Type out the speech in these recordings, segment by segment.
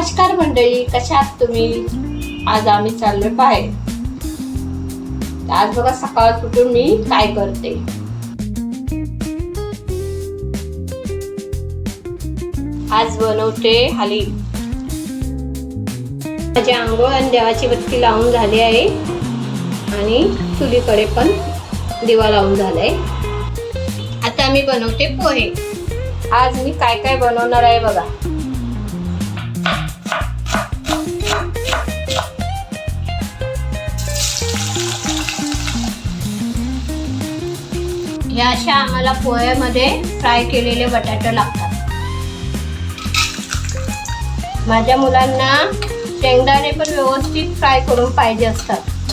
नमस्कार मंडळी कशा आहात तुम्ही? आज आम्ही चाललोय बाहेर. आज बघा सकाळ उठून मी काय करते. आज बनवते हाली माझी आंघोळ आणि देवाची बत्ती लावून झाली आहे. आणि चुलीकडे पण दिवा लावून झालाय. आता मी बनवते पोहे. आज मी काय काय बनवणार आहे बघा. हे अशा आम्हाला पोह्यामध्ये फ्राय केलेले बटाटे लागतात. माझ्या मुलांना शेंगदाणे पण व्यवस्थित फ्राय करून पाहिजे असतात.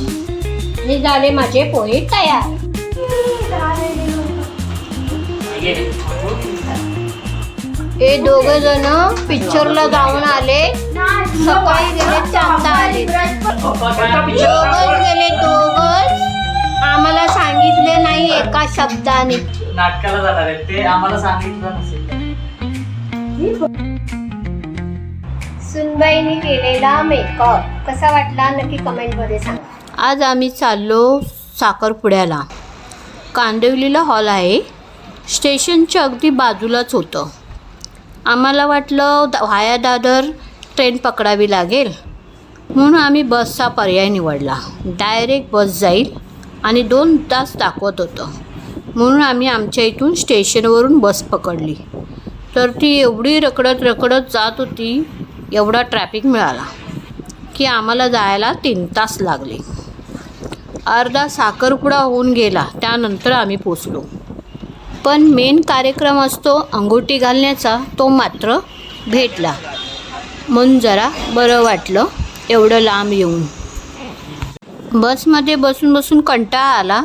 हे झाले माझे पोहे तयार. हे दोघ जण पिक्चरला जाऊन आले. सकाळी गेले एका शब्दाने नाटकाला जाणार आहे ते आम्हाला सांगितलं नसेल. सुनबाईने केलेला मेकअप कसा वाटला? नक्की कमेंटमध्ये सांगा. आज आम्ही चाललो साखरपुड्याला. कांदिवलीला हॉल आहे. स्टेशनच्या अगदी बाजूलाच होतं. आम्हाला वाटलं द- व्हाया दादर ट्रेन पकडावी लागेल. म्हणून आम्ही बसचा पर्याय निवडला. डायरेक्ट बस जाईल आणि दोन तास दाखवत होतं. म्हणून आम्ही आमच्या इथून स्टेशनवरून बस पकडली. तर ती एवढी रकडत रकडत जात होती एवढा ट्रॅफिक मिळाला की आम्हाला जायला तीन तास लागले. अर्धा साखरपुडा होऊन गेला त्यानंतर आम्ही पोचलो. पण मेन कार्यक्रम असतो अंगोटी घालण्याचा तो मात्र भेटला. म्हणून जरा बरं वाटलं एवढं लांब येऊन. बसमध्ये बसून बसून कंटाळा आला.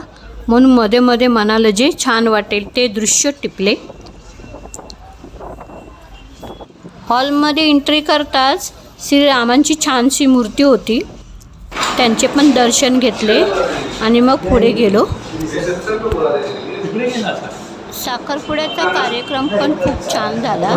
म्हणून मध्ये मध्ये मनाला जे छान वाटेल ते दृश्य टिपले. हॉलमध्ये एंट्री करताच श्रीरामांची छानशी मूर्ती होती. त्यांचे पण दर्शन घेतले आणि मग पुढे गेलो. साखरपुड्याचा कार्यक्रम पण खूप छान झाला.